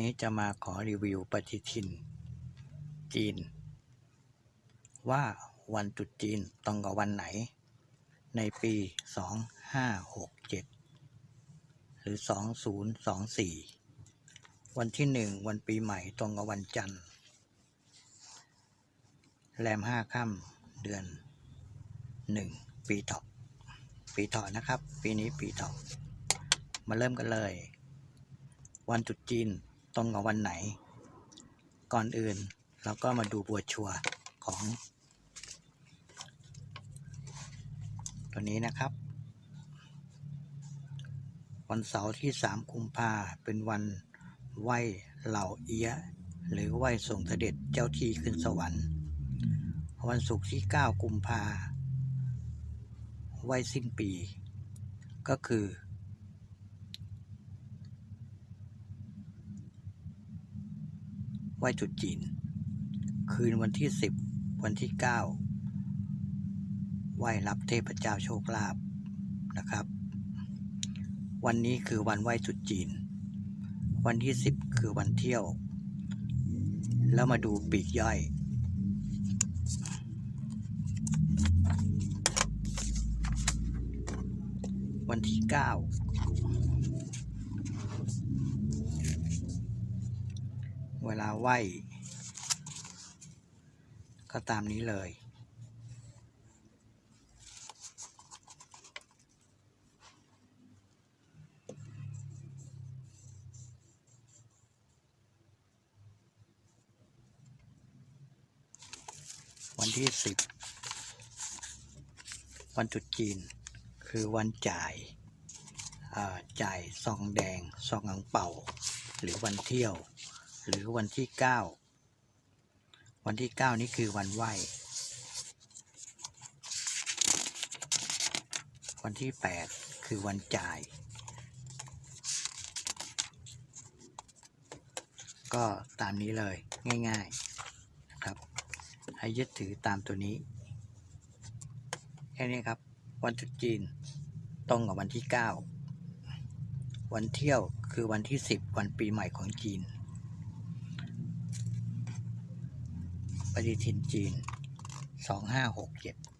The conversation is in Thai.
นี้จะมาขอรีวิวปฏิทิน จีน ว่าวันตรุษจีนตรงกับวันไหน ในปี 2567 หรือ 2024 วันที่หนึ่งวันปีใหม่ตรงกับวันจันทร์ แรมห้าค่ำเดือนหนึ่งปีเถาะปีเถาะนะครับ ปีนี้ปีเถาะมาเริ่มกันเลย วันตรุษจีน ตรงกับวันไหน ก่อนอื่นเราก็มาดูบัวชัวของ ตัวนี้นะครับ วันเสาร์ที่ 3 กุมภาเป็นวันไหวเหล่าเอียหรือไหวส่งเสด็จเจ้าที่ขึ้นสวรรค์ วันศุกร์ที่ 9 กุมภาไหวสิ้นปี ก็คือ ไห ว้ตรุษจีน คืนวันที่ 10 วันที่ 9 ไหว้รับเทพเจ้าโชคลาภนะครับ วันนี้คือวันไหว้ตรุษจีน วันที่ 10 คือวันเที่ยว แล้วมาดูปีกย่อยวันที่ 9 เวลาไหวก็ตามนี้เลย วันที่สิบวันตรุษจีน คือวันจ่ายจ่ายซองแดงซองอังเป่า หรือวันเที่ยว หรือวันที่เก้าวันที่เก้านี้คือวันไหววันที่แปดคือวันจ่าย ก็ตามนี้เลยง่ายๆนะครับให้ยึดถือตามตัวนี้ แค่นี้ครับ วันตรุษจีนตรงกับวันที่ 9 วันเที่ยวคือวันที่ 10 วันปีใหม่ของจีน ฏิทินจีน 2567